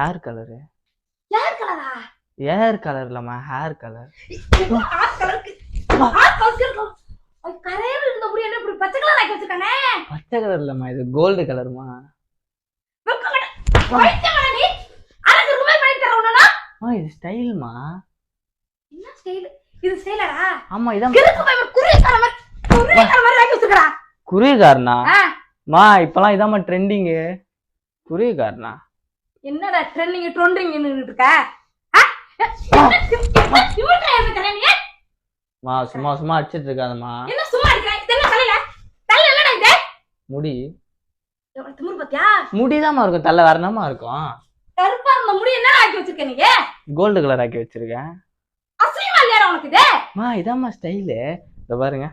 Hair colour யார் கலரா hair colour இல்லம்மா ஹேர் கலர் ஆர் கலருக்கு ஆர் கலருக்கு இருக்கும். அது கரையில இருந்த முடி என்ன இப்படி பச்சை கலர் ஆக்கி வச்சிருக்கானே பச்சை கலர் இல்லம்மா இது கோல்டு கலருமா இது ஸ்டைல்மா என்ன ஸ்டைல் இது ஸ்டைலடா ஆமா இதான் கிறுக்கு குருவி தர மாதிரி ஆக்கி மா இப்பெல்லாம் இதாம்மா ட்ரெண்டிங்கு குருவிகாரனா என்னடா ட்ரெண்டிங் ட்ரெண்டிங் நின்னுட்டு இருக்க? என்ன என்ன? மா சும்மா சும்மா அடிச்சிட்டு இருக்காதம்மா என்ன சும்மா இருக்கிற? இது என்ன தலையில? தலையில என்னடா இது? முடி எவ்வளவு திமிரு பாத்தியா? முடிதாம்மா இருக்கும் தலை வரணுமா இருக்கும் கருப்பா இருந்த முடி என்னடா ஆக்கி வச்சிருக்க நீ? கோல்டு கலர் ஆக்கி வச்சிருக்கேன் அசிங்கமா இல்லையாடா உனக்கு இது? மா இதாம்மா ஸ்டைலு இதை பாருங்க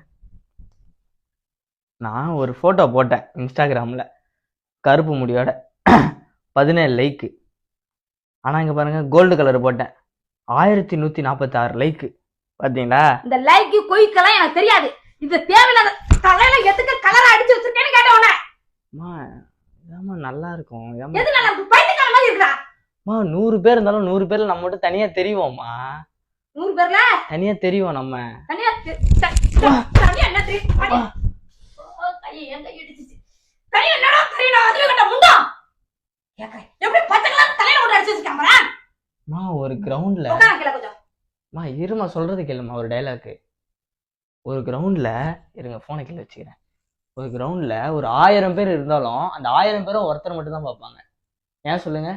நான் ஒரு ஃபோட்டோ போட்டேன் இன்ஸ்டாகிராமில் கருப்பு முடியோட பதினேழு லைக்கு ஆனால் இங்கே பாருங்க கோல்டு கலர் போட்டேன் ஆயிரத்தி நூற்றி நாற்பத்தாறு லைக்கு பார்த்தீங்களா இந்த லைக்கு கொய்க்கெல்லாம் எனக்கு தெரியாது இது தேவையில்லாத தலையில எதுக்கு கலரா அடிச்சு வச்சிருக்கேன்னு கேட்டேன் உன்னை. அம்மா இதாம்மா நல்லா இருக்கும் எது நல்லா இருக்கு? பைத்தியக்கார மாதிரி இருக்குடா. அம்மா நூறு பேர் இருந்தாலும் நூறு பேர்ல நம்ம மட்டும் தனியாக தெரியுவோம்மா நூறு பேர்ல தனியாக தெரியும் நம்ம தனியா தனியா என்ன தெரியும்? தனியா-. தனியா என்னடா தெரியும்? அதுவே கட்ட முண்டம். எப்படி பச்சை கலர் தலையில அடிச்சு ஒரு கிரவுண்டில். அம்மா இருமா சொல்றது கேளுமா ஒரு டைலாக்கு ஒரு கிரவுண்டில் இருங்க ஃபோனை கீழே வச்சுக்கிறேன். ஒரு கிரவுண்டில் ஒரு ஆயிரம் பேர் இருந்தாலும் அந்த ஆயிரம் பேரும் ஒருத்தர் மட்டும் தான் பார்ப்பாங்க. ஏன் சொல்லுங்க?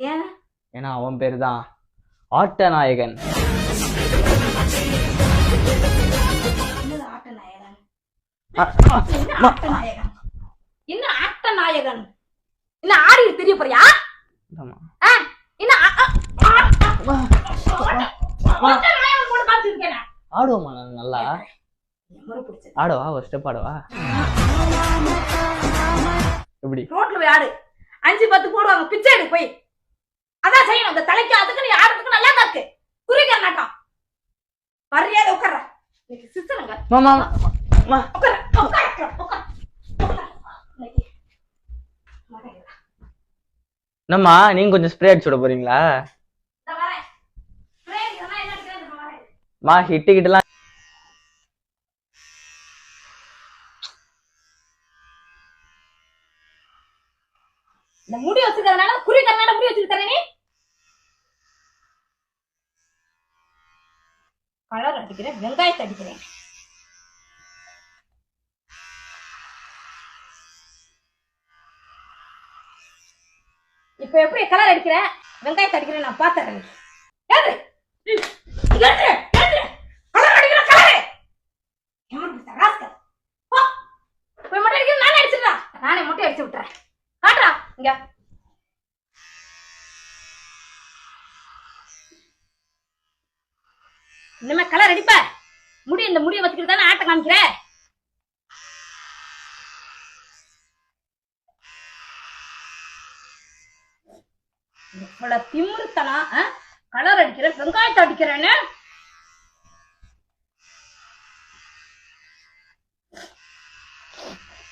ஏன்? ஏன்னா அவன் பேர் தான் ஆட்ட நாயகன் என்ன ஆட்ட நாயகன்? என்ன ஆடி தெரிய போறியா இந்தாம்மா. ஆ? என்ன ஆ- ஆ- ஆ- ஆட்ட நாயகன் போட்டு காமிச்சிருக்கேனே. ஆடுவோம்மா நான் நல்லா. ஆடவா ஒரு ஸ்டெப் ஆடவா எப்படி ரோட்ல போய் ஆடு அஞ்சு பத்து போடுவாங்க பிச்சை எடு போய் அதான் செய்யணும் இந்த தலைக்கு அதுக்கு நீ ஆடுறதுக்கு நல்லா தான் இருக்கு குறிக்கிற நாட்டம் மரியாதை உட்கார சிஸ்டருங்க மாமா உட்கார உட்கார உட்கார இன்னைக்கு மரியாதை. என்னம்மா நீங்க கொஞ்சம் ஸ்ப்ரே அடிச்சு விட போறீங்களா. மா ஹிட்டு கிட்டலாம் இந்த முடி வச்சிருக்கிறதுனால குறிக்கிறதுனால முடி வச்சிருக்கிற நீ? கலர் அடிக்கிறேன் வெங்காயத்தை அடிக்கிறேன். இப்ப எப்படி கலர் அடிக்கிற? வெங்காயத்தை அடிக்கிறேன் நான் பாத்துறேன் ஏறு ஏறு ஏறு கலர் அடிக்கிற கலர் நானே அடிச்சிடா நானே மொட்டை அடிச்சு விட்டுறேன். காட்டுறா இங்க. இனிமே கலர் அடிப்ப. முடி இந்த முடியை வச்சுக்கிட்டு தானே ஆட்ட காமிக்கிற? இவ்வளவு திமிருத்தனம் கலர் அடிக்கிறேன் வெங்காயத்தை அடிக்கிறேன்னு?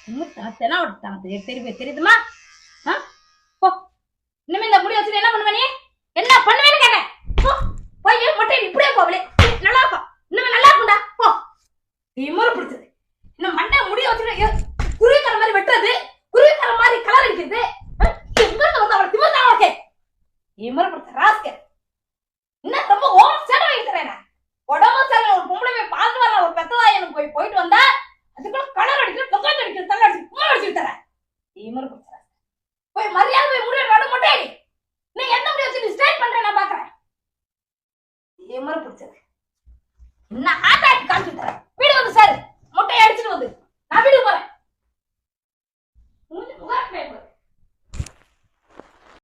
திமிருத்தனம் தெனாவட்டத்தனம் தெரியுமே தெரியுதுமா? ஆ? போ. இனிமே இந்த முடி வச்சுட்டு என்ன பண்ணுவ நீ? என்ன பண்ணுவேன்னு கேட்டேன். போ. போய் மொட்டை இப்படியே போவலே நல்லா இருக்கும் இனிமே நல்லா இருக்கும்டா. போ. திமிரு பிடிச்சது இன்னும் மண்டை முடிய வச்சுட்டு குருவிக்கிற மாதிரி வெட்டுறது குருவிக்கிற மாதிரி கலர் அடிக்கிறது ஆ? எங்க இருந்து வந்து அவளை திமிரு தான் ஓகே திமிரு பிடிச்ச ராஸ்கே இன்னும் ரொம்ப ஓவர் சேட வைக்கிறேன் உடம்பு சரியில்லை ஒரு பொம்பளை போய் பார்த்து வர ஒரு பெத்ததாயனுக்கு போய் போயிட்டு வந்தா அதுக்குள்ள கலர் அடிக்கிற தொக்காத்து அடிக்கிற தலை அடிச்சு குமார் அடிச்சு தரேன் திமிரு பிடிச்ச ராஸ்கே. போய் மரியாதை போய் முடிய நடு மொட்டை. நீ என்ன முடி வச்சு நீ ஸ்டைல் பண்ற நான் பாக்குறேன். திமிரு பிடிச்சது. என்ன ஆட்ட